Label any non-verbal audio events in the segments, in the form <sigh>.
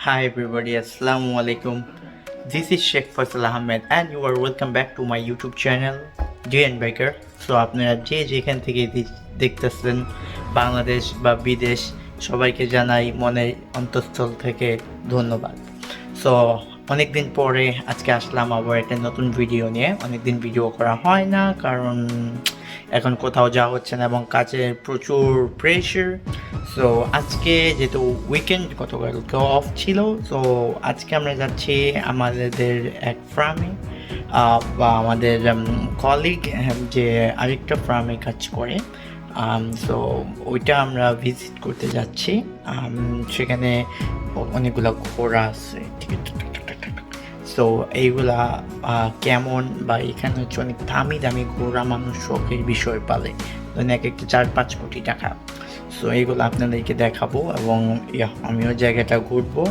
Hi everybody, Assalamu alaikum. This is Sheikh Faisal Ahmed and you are welcome back to my YouTube channel JN Baker. So আপনারা যে যেখান থেকে দেখতেছেন বাংলাদেশ বা বিদেশ সবাইকে জানাই মনের অন্তঃস্থল থেকে ধন্যবাদ সো অনেকদিন পরে আজকে আসলাম আবার একটা নতুন ভিডিও নিয়ে অনেকদিন ভিডিও করা হয় না কারণ এখন কোথাও যাওয়া হচ্ছে না এবং কাজের প্রচুর প্রেশার সো আজকে যেহেতু উইকেন্ড গতকালকে অফ ছিল। সো আজকে আমরা যাচ্ছি আমাদের এক ফার্মে বা আমাদের কলিগ যে আরেকটা ফার্মে কাজ করে। সো ওইটা আমরা ভিজিট করতে যাচ্ছি। সেখানে অনেকগুলো ঘোড়া আছে। ঠিক আছে। সো এইগুলা কেমন বা এখানে হচ্ছে অনেক দামি দামি ঘোড়া মানুষ শখের বিষয় পালে। মানে এক একটা চার, পাঁচ কোটি টাকা। সো এইগুলো আপনাদেরকে দেখাবো এবং আমিও জায়গাটা ঘুরবো।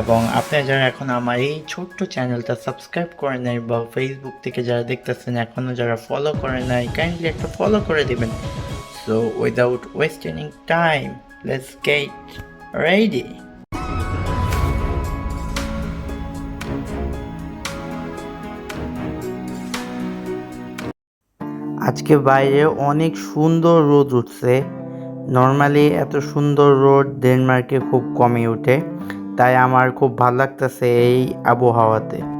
এবং আপনারা যারা এখন আমার এই ছোট্ট চ্যানেলটা সাবস্ক্রাইব করে নাই বা ফেসবুক থেকে যারা দেখতেছেন এখনও যারা ফলো করে নাই কাইন্ডলি একটা ফলো করে দিবেন। So without wasting time let's get ready আজকে বাইরে অনেক সুন্দর রোদ উঠছে। নর্মালি এত সুন্দর রোদ ডেনমার্কে খুব কমই উঠে। তাই আমার খুব ভালো লাগতেছে এই আবহাওয়াতে।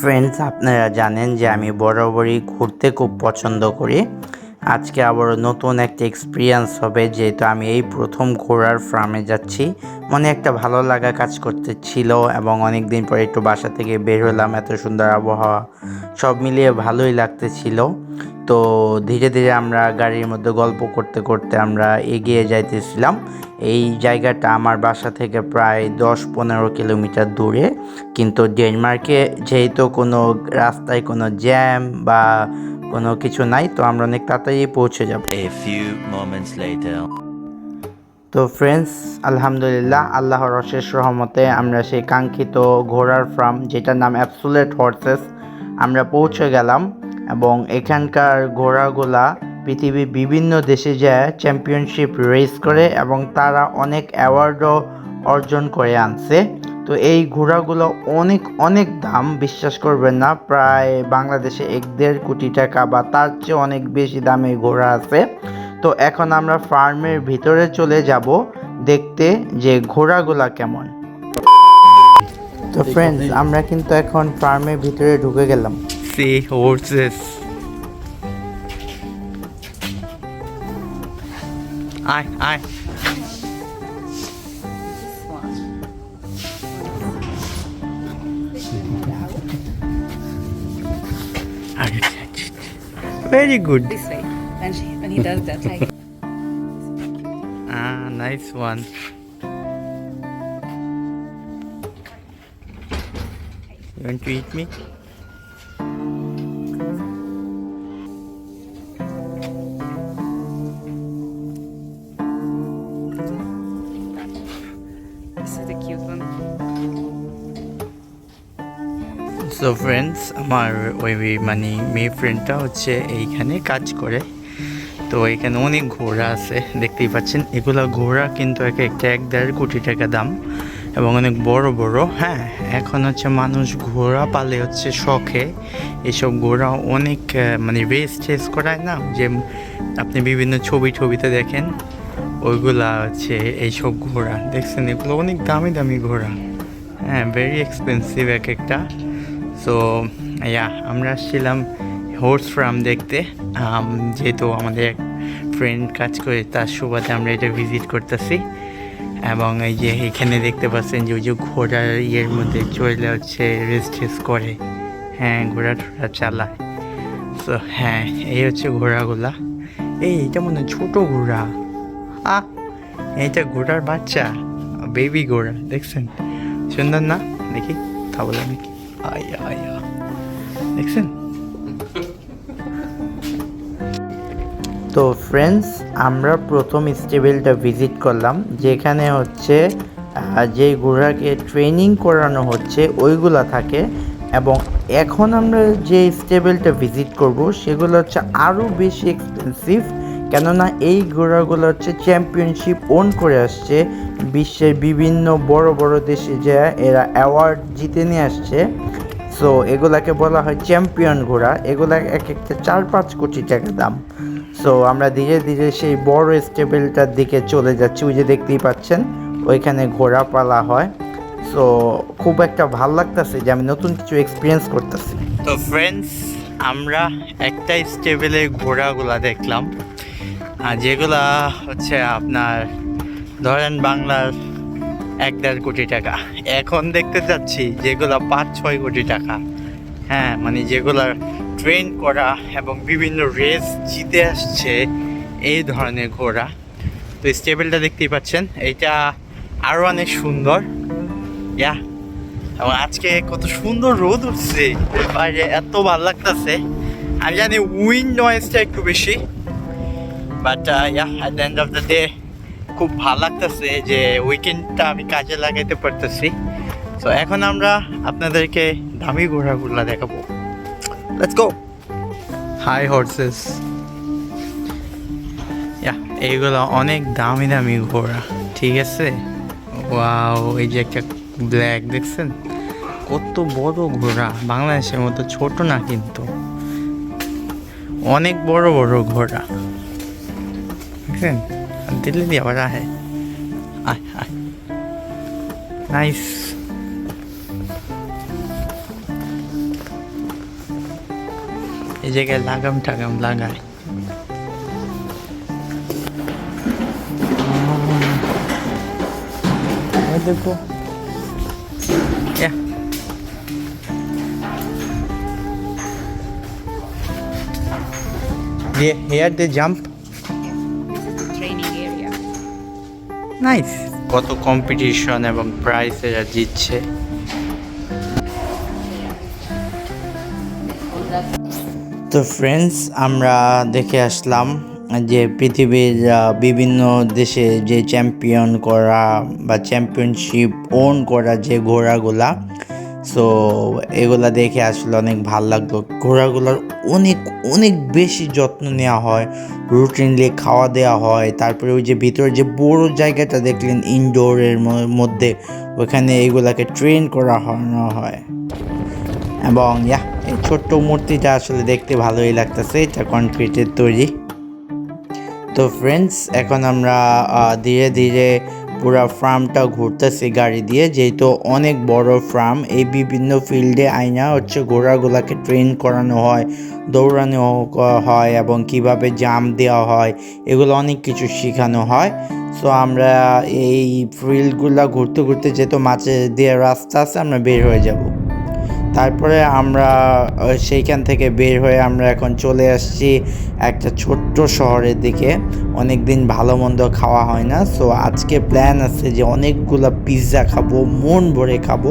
ফ্রেন্ডস আপনারা জানেন যে আমি বরাবরই ঘুরতে খুব পছন্দ করি। আজকে আবার নতুন একটা এক্সপিরিয়েন্স হবে, যেহেতু আমি এই প্রথম ঘোড়ার ফার্মে যাচ্ছি। মনে একটা ভালো লাগা কাজ করতে ছিল এবং অনেক দিন পরে একটু বাসা থেকে বের হলাম, এত সুন্দর আবহাওয়া। সব মিলিয়ে ভালোই লাগতেছিল। তো ধীরে ধীরে আমরা গাড়ির মধ্যে গল্প করতে করতে আমরা এগিয়ে যাইতেছিলাম। এই জায়গাটা আমার বাসা থেকে প্রায় দশ পনেরো কিলোমিটার দূরে। কিন্তু ডেনমার্কে যেহেতু কোনো রাস্তায় কোনো জ্যাম বা কোনো কিছু নাই তো আমরা অনেক তাড়াতাড়ি পৌঁছে যাব এ few মোমেন্টস later. তো ফ্রেন্ডস আলহামদুলিল্লাহ আল্লাহর অশেষ রহমতে আমরা সেই কাঙ্ক্ষিত ঘোড়ার ফার্ম যেটার নাম অ্যাবসুলেট হর্সেস আমরা পৌঁছে গেলাম এবং এখানকার ঘোড়াগুলা পৃথিবীর বিভিন্ন দেশে যায় চ্যাম্পিয়নশিপ রেস করে এবং তারা অনেক অ্যাওয়ার্ডও অর্জন করে আনছে তো এই ঘোড়াগুলো অনেক অনেক দাম, বিশ্বাস করবেন না, প্রায় বাংলাদেশে এক দেড় কোটি টাকা বা তার চেয়ে অনেক বেশি দামে ঘোড়া আছে। তো এখন আমরা ফার্মের ভিতরে চলে যাব, দেখতে যে ঘোড়াগুলা কেমন। তো ফ্রেন্ডস আমরা কিন্তু এখন ফার্মের ভিতরে ঢুকে গেলাম। আয় আয়। Very good. This way. When, she, and he does that like. <laughs> ah, nice one. You want to eat me? So friends আমার ওই মানে মেয়ে ফ্রেন্ডটা হচ্ছে এইখানে কাজ করে। তো এখানে অনেক ঘোড়া আছে, দেখতেই পাচ্ছেন। এগুলো ঘোড়া কিন্তু এক একটা এক দেড় কোটি টাকা দাম এবং অনেক বড় বড়। হ্যাঁ এখন হচ্ছে মানুষ ঘোড়া পালে হচ্ছে শখে। এসব ঘোড়া অনেক মানে রেস টেস করায় না? যে আপনি বিভিন্ন ছবি ছবিতে দেখেন, ওইগুলা হচ্ছে এইসব ঘোড়া। দেখছেন, এগুলো অনেক দামি দামি ঘোড়া। হ্যাঁ ভেরি এক্সপেন্সিভ এক একটা। সো ইয়া আমরা আসছিলাম হোর্স ফার্ম দেখতে। যেহেতু আমাদের এক ফ্রেন্ড কাজ করে, তার সুবাদে আমরা এটা ভিজিট করতেছি। এবং এই যে এখানে দেখতে পাচ্ছেন যে ওই যে ঘোড়ার ইয়ের মধ্যে চলে হচ্ছে রেস্ট করে। হ্যাঁ ঘোড়া টোড়া চালায়। সো হ্যাঁ এই হচ্ছে ঘোড়াগুলা। এই, এটা মনে হয় ছোটো ঘোড়া। আ এইটা ঘোড়ার বাচ্চা। বেবি ঘোড়া, দেখছেন? সুন্দর না? দেখি খাব নাকি আয়া আয়া দেখছেন? তো ফ্রেন্ডস আমরা প্রথম স্টেবেলটা ভিজিট করলাম, যেখানে হচ্ছে যে ঘোড়াকে ট্রেনিং করানো হচ্ছে, ওইগুলা থাকে। এবং এখন আমরা যে স্টেবেলটা ভিজিট করব, সেগুলো হচ্ছে আরও বেশি এক্সপেন্সিভ কেননা এই ঘোড়াগুলো হচ্ছে চ্যাম্পিয়নশিপ ওন করে আসছে। বিশ্বের বিভিন্ন বড় বড় দেশে যে এরা অ্যাওয়ার্ড জিতে নিয়ে আসছে। সো এগুলাকে বলা হয় চ্যাম্পিয়ন ঘোড়া। এগুলা এক একটা চার পাঁচ কোটি টাকা দাম। সো আমরা ধীরে ধীরে সেই বড় স্টেবেলটার দিকে চলে যাচ্ছি। ওই যে দেখতেই পাচ্ছেন, ওইখানে ঘোড়া পালা হয়। সো খুব একটা ভালো লাগতেছে যে আমি নতুন কিছু এক্সপিরিয়েন্স করতেছি। তো ফ্রেন্ডস আমরা একটা স্টেবেলের ঘোড়াগুলা দেখলাম। আর যেগুলা হচ্ছে আপনার ধরেন বাংলার এক দেড় কোটি টাকা। এখন দেখতে যাচ্ছি যেগুলো পাঁচ, ছয় কোটি টাকা। হ্যাঁ মানে যেগুলো ট্রেন করা এবং বিভিন্ন রেস জিতে আসছে এই ধরনের ঘোড়া। তো স্টেবেলটা দেখতেই পাচ্ছেন। এটা আরও অনেক সুন্দর। ইয়া, এবং আজকে কত সুন্দর রোদ উঠছে। বাইরে এত ভালো লাগতেছে। আমি জানি উইন্ড নয়েজটা একটু বেশি। But yeah at the end of the day খুব ভালো লাগতেছে যে উইকেন্ডটা আমি কাজে লাগাইতে পারতেছি। তো এখন আমরা আপনাদেরকে দামি ঘোড়াগুলো দেখাবো। Let's go hi horses yeah এইগুলো অনেক দামি দামি ঘোড়া ঠিক আছে? ওয়াও এই যে একটা ব্ল্যাক দেখছেন? কত বড় ঘোড়া বাংলাদেশের মতো ছোট না কিন্তু। অনেক বড় বড় ঘোড়া। দেখছেন দিল্লি দিয়ে আবার আহে আয় আয় নাইস এই জায়গায় লাগাম টাগাম লাগায় ওই দেখো Yeah. Yeah, here they nice কত কম্পিটিশন এবং প্রাইস এরা জিতছে। তো ফ্রেন্ডস আমরা দেখে আসলাম যে পৃথিবীর বিভিন্ন দেশে যে চ্যাম্পিয়ন করা বা চ্যাম্পিয়নশিপ ওন করা যে ঘোড়াগুলা সো এগুলা দেখে আসলে অনেক ভালো লাগল। ঘোড়াগুলোর অনেক অনেক বেশি যত্ন নেওয়া হয় রুটিনলি খাওয়া দেওয়া হয়, তারপরে ওই যে ভিতরে যে বড় জায়গাটা দেখলেন ইনডোরের মধ্যে, ওখানে এগুলাকে ট্রেন করা হয় এবং ইয়া এই ছোট্ট মূর্তিটা আসলে দেখতে ভালোই লাগতেছে, এটা কনক্রিটের তৈরি। তো ফ্রেন্ডস এখন আমরা ধীরে ধীরে পুরো ফার্মটা ঘুরতেছি গাড়ি দিয়ে, যেহেতু অনেক বড় ফার্ম, এই বিভিন্ন ফিল্ডে আইনা হচ্ছে ঘোড়াগুলাকে ট্রেন করানো হয়, দৌড়ানো হয় এবং কীভাবে জাম দেওয়া হয়, এগুলো অনেক কিছু শেখানো হয়। সো আমরা এই ফিল্ডগুলো ঘুরতে ঘুরতে যেহেতু মাঝে দিয়ে রাস্তা আছে, আমরা বের হয়ে যাব। তারপরে আমরা সেইখান থেকে বের হয়ে আমরা এখন চলে আসছি একটা ছোট্ট শহরের দিকে। অনেক দিন ভালো মন্দ খাওয়া হয় না। সো আজকে প্ল্যান আছে যে অনেকগুলো পিৎজা খাব মন ভরে খাব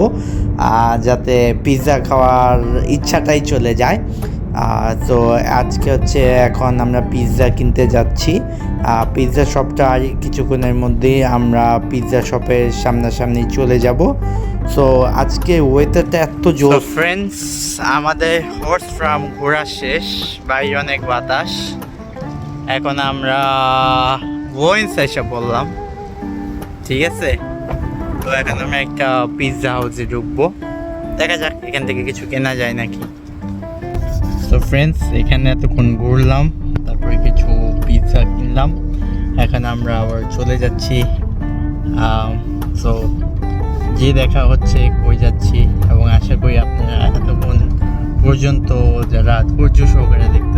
যাতে পিৎজা খাওয়ার ইচ্ছাটাই চলে যায়। তো আজকে হচ্ছে এখন আমরা পিৎজা কিনতে যাচ্ছি। পিৎজা শপটা আর কিছুক্ষণের মধ্যেই আমরা পিৎজা শপের সামনাসামনি চলে যাব। সো আজকে ওয়েদারটা এত জোর। ফ্রেন্ডস আমাদের হর্স ফার্ম ঘোরা শেষ বাইরে অনেক বাতাস। এখন আমরা ওয়েন্স এসে বললাম, ঠিক আছে? তো এখন আমরা একটা পিৎজা হাউসে ঢুকবো। দেখা যাক, এখান থেকে কিছু কেনা যায় নাকি। তো ফ্রেন্ডস এখানে এতক্ষণ ঘুরলাম, তারপরে কিছু পিৎজা কিনলাম। এখন আমরা আবার চলে যাচ্ছি। তো যে দেখা হচ্ছে, কই যাচ্ছি, এবং আশা করি আপনারা এতক্ষণ পর্যন্ত যারা ধৈর্য সহকারে দেখতেছেন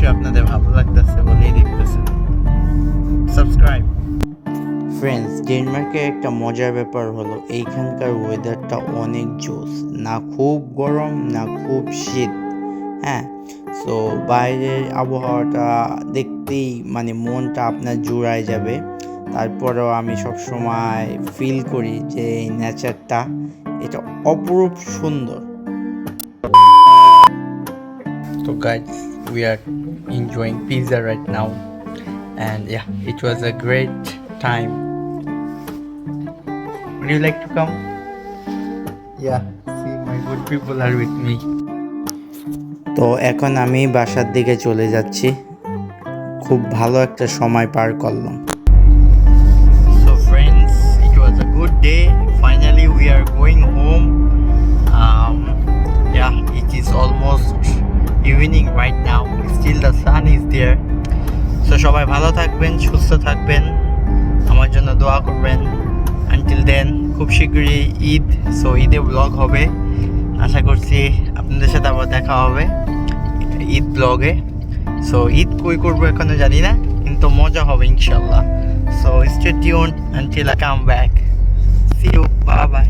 অবশ্যই আপনাদের ভালো লাগতেছে বলেই দেখতেছেন। সাবস্ক্রাইব ফ্রেন্ডস ডেনমার্কের একটা মজার ব্যাপার হলো এইখানকার ওয়েদারটা অনেক জোস না খুব গরম না খুব শীত হ্যাঁ? সো বাইরের আবহাওয়াটা দেখতেই মানে মনটা আপনার জুড়ায় যাবে। তারপরেও আমি সবসময় ফিল করি যে এই নেচারটা এটা অপরূপ সুন্দর। তো guys, we are enjoying pizza right now, and yeah, it was a great time. Would you like to come? Yeah, see my good people are with me. তো এখন আমি বাসার দিকে চলে যাচ্ছি খুব ভালো একটা সময় পার করলাম So friends, it was a good day. Finally, we are going home. Um, yeah, it is almost right right still the sun is is so সবাই ভালো থাকবেন, সুস্থ থাকবেন। আমার জন্য দোয়া করবেন। আনটিল দেন খুব শীঘ্রই ঈদ সো ঈদে ব্লগ হবে। আশা করছি আপনাদের সাথে আবার দেখা হবে ঈদ ব্লগে সো ঈদ কই করব এখনও জানি না, কিন্তু মজা হবে ইনশাল্লাহ so stay tune until I come back see you bye bye